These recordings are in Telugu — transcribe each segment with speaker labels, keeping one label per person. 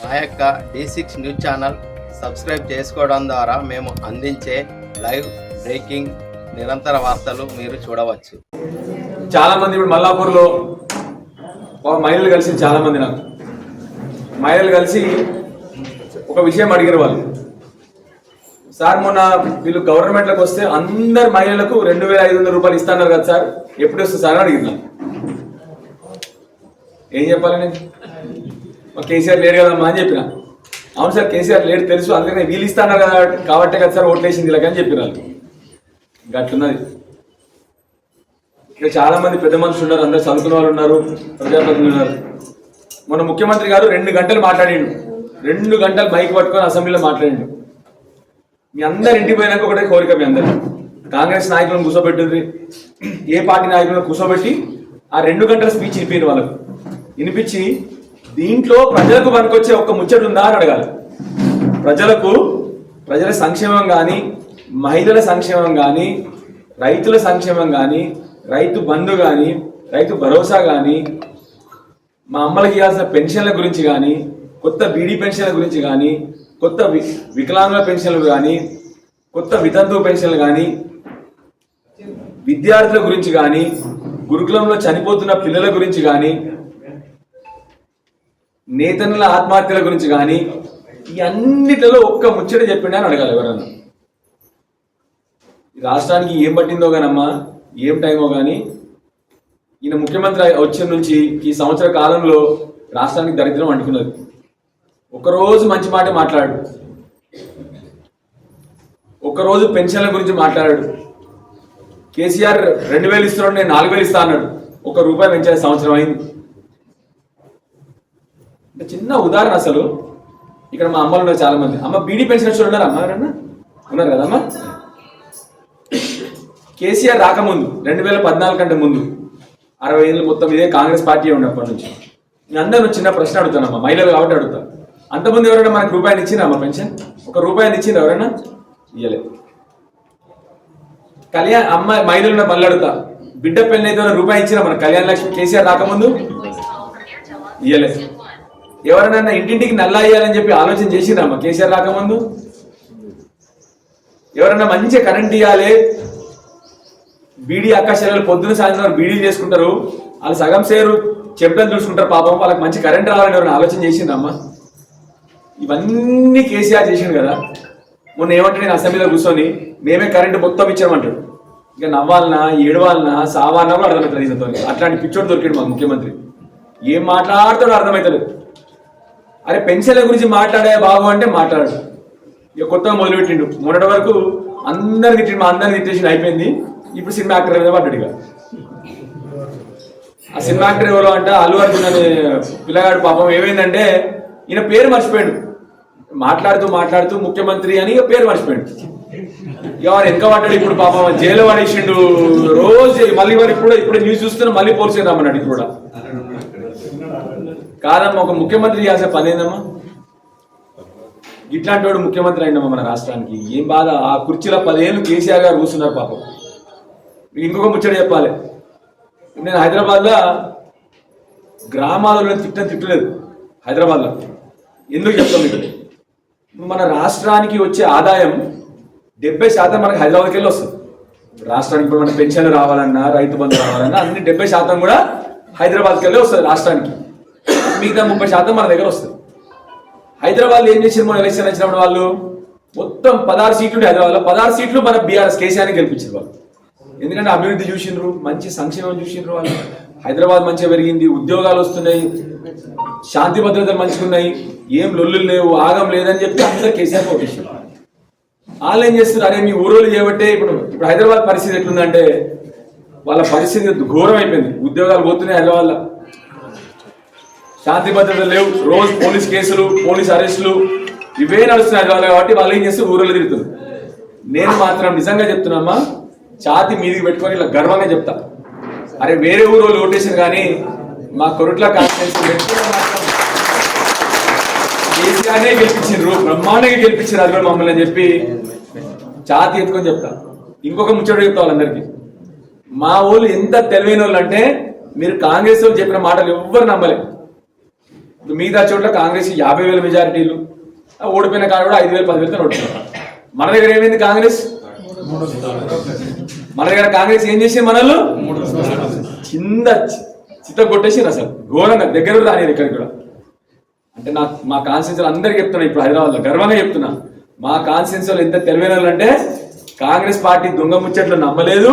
Speaker 1: మా యొక్క D six news channel subscribe చేసుకోవడం ద్వారా మేము అందించే లైవ్ బ్రేకింగ్ నిరంతర వార్తలు మీరు చూడవచ్చు.
Speaker 2: చాలా మంది ఇప్పుడు మల్లాపూర్లో మహిళలు కలిసి చాలా మంది నాకు. మహిళలు కలిసి ఒక విషయం అడిగారు వాళ్ళు. సార్ మొన్న వీళ్ళు గవర్నమెంట్లోకి వస్తే అందరు మహిళలకు రెండు వేల ఐదు వందల రూపాయలు ఇస్తున్నారు కదా సార్. ఎప్పుడు వస్తుంది సార్ అని అడిగిన ఏం చెప్పాలి నేను? మరి కేసీఆర్ లేడు కదమ్మా అని చెప్పిన. అవును సార్ కేసీఆర్ లేడు తెలుసు అందుకనే వీళ్ళు ఇస్తాన్నారు కదా కాబట్టే కదా సార్ ఓట్లేసింది ఇలాగ అని చెప్పిన వాళ్ళు. ఇంకా అట్లున్నది. ఇక్కడ చాలా మంది పెద్ద మనుషులు ఉన్నారు అందరు చదువుకున్న వాళ్ళు ఉన్నారు ప్రజాప్రతినిధులు ఉన్నారు. మన ముఖ్యమంత్రి గారు రెండు గంటలు మాట్లాడిండు. రెండు గంటలు మైక్ పట్టుకొని అసెంబ్లీలో మాట్లాడిండు. మీ అందరు ఇంటికి పోయినాక ఒకటే కోరిక మీ అందరు కాంగ్రెస్ నాయకులను కూర్చోబెట్టింది ఏ పార్టీ నాయకులను కూర్చోబెట్టి ఆ రెండు గంటల స్పీచ్ వినిపించారు వాళ్ళకు. వినిపించి దీంట్లో ప్రజలకు పనికొచ్చే ఒక్క ముచ్చట ఉందా అని అడగాలి. ప్రజలకు ప్రజల సంక్షేమం కానీ మహిళల సంక్షేమం కానీ రైతుల సంక్షేమం కానీ రైతు బంధు కానీ రైతు భరోసా కానీ మా అమ్మలకి ఇవ్వాల్సిన పెన్షన్ల గురించి కానీ కొత్త బీడీ పెన్షన్ల గురించి కానీ కొత్త వి వికలాంగుల పెన్షన్లు కానీ కొత్త వితంతు పెన్షన్లు కానీ విద్యార్థుల గురించి కానీ గురుకులంలో చనిపోతున్న పిల్లల గురించి కానీ నేతనుల ఆత్మహత్యల గురించి కానీ ఈ అన్నిటిలో ఒక్క ముచ్చట చెప్పిండి అని అడగాలి ఎవరన్నా. ఈ రాష్ట్రానికి ఏం పట్టిందో కానమ్మా ఏం టైమో కానీ ఈయన ముఖ్యమంత్రి వచ్చిన నుంచి ఈ సంవత్సర కాలంలో రాష్ట్రానికి దరిద్రం అంటుకున్నది ఒకరోజు మంచి మాట మాట్లాడు. ఒకరోజు పెన్షన్ల గురించి మాట్లాడాడు కేసీఆర్ రెండు వేలు ఇస్తున్నాడు నేను నాలుగు వేలు ఇస్తా అన్నాడు. ఒక రూపాయి పెంచే సంవత్సరం అయింది. అంటే చిన్న ఉదాహరణ అసలు. ఇక్కడ మా అమ్మలు ఉన్నారు చాలా మంది అమ్మ బీడీ పెన్షన్ వచ్చి ఉన్నారు? అమ్మ ఎవరన్నా ఉన్నారు కదమ్మా కేసీఆర్ రాకముందు రెండు వేల పద్నాలుగు కంటే ముందు అరవై ఏళ్ళు మొత్తం ఇదే కాంగ్రెస్ పార్టీ ఉండే అప్పటి నుంచి. నేను అందరూ చిన్న ప్రశ్న అడుగుతానమ్మా మహిళలు కాబట్టి అడుగుతా. అంతకుముందు ఎవరైనా మనకు రూపాయలు ఇచ్చినామా పెన్షన్? ఒక రూపాయి ఇచ్చింది ఎవరైనా? ఇయ్యలేదు కళ్యాణ్ అమ్మాయి మహిళలు ఉన్న మళ్ళీ అడుగుతా. బిడ్డ పెళ్ళి అయితే రూపాయి ఇచ్చినా మన కళ్యాణ లక్ష్మి? కేసీఆర్ రాకముందు? ఇయ్యలేదు ఎవరైనా ఇంటింటికి నల్లా అయ్యాలని చెప్పి ఆలోచన చేసిరమ్మా కేసీఆర్ రాకముందు? ఎవరైనా మంచిగా కరెంట్ ఇవ్వాలి బీడీ అక్కశలు పొద్దున సాయంత్రం బీడీలు చేసుకుంటారు. వాళ్ళు సగం సేరు చెప్పడం చూసుకుంటారు. పాపం వాళ్ళకి మంచి కరెంట్ రావాలని ఎవరైనా ఆలోచన చేసిందమ్మా ఇవన్నీ కేసీఆర్ చేసిండు కదా. మొన్న ఏమంటే నేను అసెంబ్లీలో కూర్చొని? మేమే కరెంటు మొత్తం ఇచ్చామంటాడు. ఇక నవ్వాలనా ఏడవాలనా సావాలన్నా కూడా అర్థమవుతుంది ఈయనతో అట్లాంటి పిచ్చోడు దొరికాడు మాకు ముఖ్యమంత్రి. ఏం మాట్లాడతాడో అర్థమవుతలేదు అరే పెన్షన్ల గురించి మాట్లాడే బాబు అంటే మాట్లాడు. ఇక కొత్తగా మొదలుపెట్టిండు. మొన్నటి వరకు అందరికి తిట్టిండు మా అందరికి తిట్టేసి అయిపోయింది. ఇప్పుడు సినిమా యాక్టర్ మీద పడ్డాడు ఇక. ఆ సినిమా యాక్టర్ ఎవరో అంటే అల్లు అర్జున్ అనే పిల్లగాడు పాపం ఏమైందంటే ఈయన పేరు మర్చిపోయాడు. మాట్లాడుతూ మాట్లాడుతూ ముఖ్యమంత్రి అని పేరు మర్చిపోయాడు. ఇక వాడు వెనక పడ్డాడు ఇప్పుడు పాపం? జైలు పడేసిండు రోజు. మళ్ళీ వాడు ఇప్పుడు ఇప్పుడు న్యూస్ చూస్తున్నా మళ్ళీ పోలీసు ఇప్పుడు కూడా. కాదమ్మా ఒక ముఖ్యమంత్రి చేసే పని ఏందమ్మా? ఇట్లాంటి వాడు ముఖ్యమంత్రి అయినమ్మా మన రాష్ట్రానికి? ఏం బాధ? ఆ కుర్చీలో పదేళ్ళు కేసీఆర్ గారు కూర్చున్నారు పాపం. ఇంకొక ముచ్చట చెప్పాలి. నేను హైదరాబాద్లో గ్రామాలలో తిట్టని తిట్టలేదు. హైదరాబాద్లో. ఎందుకు చెప్తాం మీకు? మన రాష్ట్రానికి వచ్చే ఆదాయం డెబ్బై శాతం మనకి హైదరాబాద్కి వెళ్ళి వస్తుంది. రాష్ట్రానికి ఇప్పుడు మన పెన్షన్ రావాలన్నా రైతు బంధు రావాలన్నా అన్ని డెబ్బై శాతం కూడా హైదరాబాద్కి వెళ్ళి వస్తుంది రాష్ట్రానికి. మిగతా ముప్పై శాతం మన దగ్గర వస్తుంది. హైదరాబాద్ ఏం చేసింది మన ఎలక్షన్ వచ్చినప్పుడు వాళ్ళు? మొత్తం పదహారు సీట్లు హైదరాబాద్లో. పదహారు సీట్లు మన బీఆర్ఎస్ కేసీఆర్ని గెలిపించారు వాళ్ళు. ఎందుకంటే అభివృద్ధి చూసిండ్రు మంచి సంక్షేమం చూసిండ్రు వాళ్ళు. హైదరాబాద్ మంచిగా పెరిగింది ఉద్యోగాలు వస్తున్నాయి శాంతి భద్రతలు మంచిగా ఉన్నాయి. ఏం లొల్లులు లేవు ఆగం లేదని చెప్పి అందరూ కేసీఆర్ ఓటేసారు వాళ్ళు ఏం చేస్తున్నారు? అరే మీ ఊరోళ్ళు చేయబట్టే ఇప్పుడు ఇప్పుడు హైదరాబాద్ పరిస్థితి ఎట్లుందంటే వాళ్ళ పరిస్థితి ఘోరం అయిపోయింది ఉద్యోగాలు పోతున్నాయి హైదరాబాద్లో. శాంతి భద్రత లేవు. రోజు పోలీస్ కేసులు పోలీస్ అరెస్టులు. ఇవే నడుస్తున్నాయి కాబట్టి వాళ్ళు ఏం చేస్తే ఊరోళ్ళు తిరుగుతారు. నేను మాత్రం నిజంగా చెప్తున్నామ్మా ఛాతి మీదికి పెట్టుకొని ఇలా గర్వంగా చెప్తా. అరే వేరే ఊరు ఓటేసారు కానీ మా కొరట్ల కేసీఆర్నే గెలిపించారు బ్రహ్మాండంగా గెలిపించారు అది కూడా మమ్మల్ని అని చెప్పి ఛాతి ఎత్తుకొని చెప్తా. ఇంకొక ముచ్చట చెప్తా వాళ్ళందరికీ. మా ఊళ్ళు ఎంత తెలివైన వాళ్ళు అంటే మీరు కాంగ్రెస్ వాళ్ళు చెప్పిన మాటలు ఎవ్వరు నమ్మలేదు మిగతా చోట్ల కాంగ్రెస్ యాభై వేల మెజారిటీలు ఓడిపోయిన కాడ కూడా ఐదు వేలు పదివేలతో ఓడిపోయినారు మన దగ్గర ఏమైంది కాంగ్రెస్? మన దగ్గర కాంగ్రెస్ ఏం చేసింది మనల్ని? కింద చిత్త కొట్టేసింది అసలు. ఘోరంగా దగ్గర కూడా రానిది ఇక్కడికి కూడా. అంటే నాకు మా కాన్స్టిట్యూన్సీ అందరికీ చెప్తున్నా ఇప్పుడు హైదరాబాద్లో గర్వంగా చెప్తున్నా. మా కాన్స్టిట్యూన్సీలో ఎంత తెలివైన వాళ్ళు అంటే కాంగ్రెస్ పార్టీ దొంగ ముచ్చట్లు నమ్మలేదు.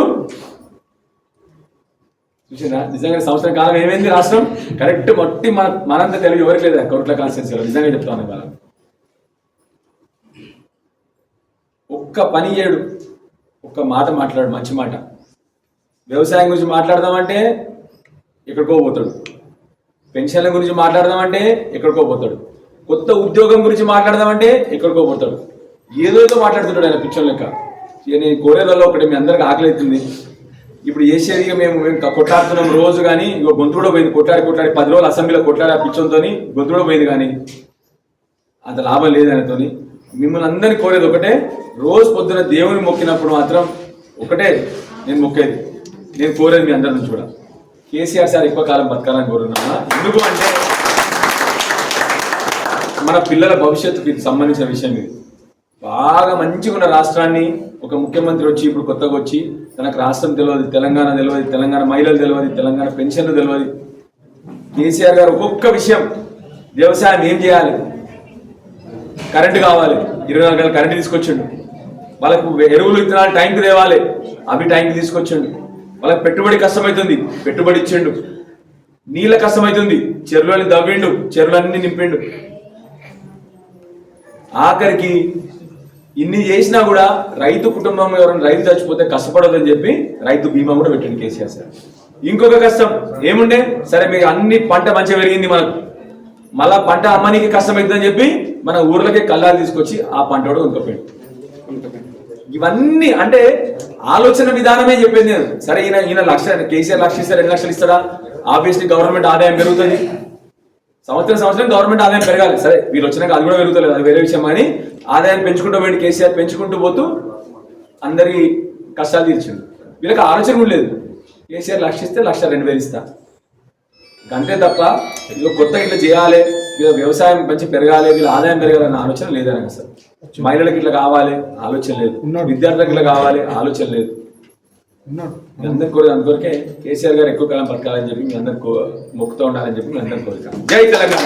Speaker 2: చూసారా? నిజంగా సంవత్సరం కాలం ఏమైంది రాష్ట్రం? కరెక్ట్ మొట్టి మన మనంత తెలివి ఎవరికి లేదా? కోట్ల కాన్స్టిట్యూన్సీలో. నిజంగా చెప్తాను ఇవాళ. ఒక్క పని చేయడు. ఒక్క మాట మాట్లాడు మంచి మాట. వ్యవసాయం గురించి మాట్లాడదామంటే ఎక్కడికో పోతాడు. పెన్షన్ల గురించి మాట్లాడదామంటే ఎక్కడికో పోతాడు. కొత్త ఉద్యోగం గురించి మాట్లాడదామంటే ఎక్కడికో పోతాడు. ఏదో ఏదో మాట్లాడుతుంటాడు ఆయన పిచ్చర్ లెక్క. ఇక నేను కోరేదల్లో ఒకటి మీ అందరికి ఆకలి అవుతుంది ఇప్పుడు చేసేది మేము మేము కొట్లాడుతున్నాం రోజు కానీ ఇక గొంతు కూడా పోయింది కొట్లాడి కొట్లాడి పది రోజులు అసెంబ్లీలో కొట్లాడి ఆ పిచ్చంతో గొంతు కూడా పోయింది కానీ. అంత లాభం లేదు మిమ్మల్ని అందరినీ కోరేది ఒకటే రోజు పొద్దున దేవుని మొక్కినప్పుడు మాత్రం ఒకటే నేను మొక్కేది. నేను కోరేది మీ అందరి నుంచి కూడా. కేసీఆర్ సార్ ఎక్కువ కాలం బతకాలని కోరుతున్నా ఎందుకు అంటే మన పిల్లల భవిష్యత్తుకి సంబంధించిన విషయం ఇది. బాగా మంచిగా ఉన్న రాష్ట్రాన్ని ఒక ముఖ్యమంత్రి వచ్చి ఇప్పుడు కొత్తగా వచ్చి తనకు రాష్ట్రం తెలియదు తెలంగాణ తెలియదు తెలంగాణ మహిళలు తెలియదు తెలంగాణ పెన్షన్లు తెలియదు కేసీఆర్ గారు ఒక్కొక్క విషయం వ్యవసాయం ఏం చేయాలి? కరెంటు కావాలి. ఇరవై నాలుగు గంటల కరెంటు తీసుకొచ్చిండు. వాళ్ళకు ఎరువులు విత్తనాలు టైంకి తేవాలి. అవి టైంకి తీసుకొచ్చిండు. వాళ్ళకి పెట్టుబడి కష్టమవుతుంది పెట్టుబడి ఇచ్చిండు. నీళ్ళ కష్టమవుతుంది చెరువులని దవ్విండు చెరువులన్నీ నింపిండు. ఆఖరికి ఇన్ని చేసినా కూడా రైతు కుటుంబం ఎవరైనా రైతు చచ్చిపోతే కష్టపడదని చెప్పి రైతు బీమా కూడా పెట్టండి కేసీఆర్ సార్. ఇంకొక కష్టం ఏముండే? సరే మీకు అన్ని పంట మంచిగా పెరిగింది మనకు మళ్ళా పంట అమ్మనికి కష్టమవుతుందని చెప్పి మన ఊర్లకే కల్లాలు తీసుకొచ్చి ఆ పంట కూడా కొనుక్కపోయాడు. ఇవన్నీ అంటే ఆలోచన విధానమే చెప్పింది నేను. సరే ఈయన ఈయన లక్ష కేసీఆర్ లక్ష ఇస్తారు రెండు లక్షలు ఇస్తారా ఆబ్వియస్లీ గవర్నమెంట్ ఆదాయం పెరుగుతుంది. సంవత్సరం సంవత్సరం గవర్నమెంట్ ఆదాయం పెరగాలి. సరే వీళ్ళు వచ్చినాక అది కూడా పెరుగుతలేదు అది వేరే విషయం. కానీ ఆదాయం పెంచుకుంటూ పోయింది కేసీఆర్ పెంచుకుంటూ పోతూ అందరి కష్టాలు తీర్చిండు. వీళ్ళకి ఆలోచన కూడా లేదు. కేసీఆర్ లక్ష ఇస్తే లక్ష రెండు వేలు ఇస్తా. అంతే తప్ప ఇదిగో కొత్త ఇట్లా చేయాలి వీళ్ళ వ్యవసాయం మంచి పెరగాలి వీళ్ళ ఆదాయం పెరగాలన్న ఆలోచన లేదని అసలు మహిళలకు ఇట్లా కావాలి ఆలోచన లేదు. విద్యార్థులకు ఇట్లా కావాలి ఆలోచన లేదు. అందరి కూడా అందుకొరకే కేసీఆర్ గారు ఎక్కువ కాలం బతకాలని చెప్పి మీ అందరు మొక్కుతూ ఉండాలని చెప్పి మీ అందరి కోరిక. జై తెలంగాణ!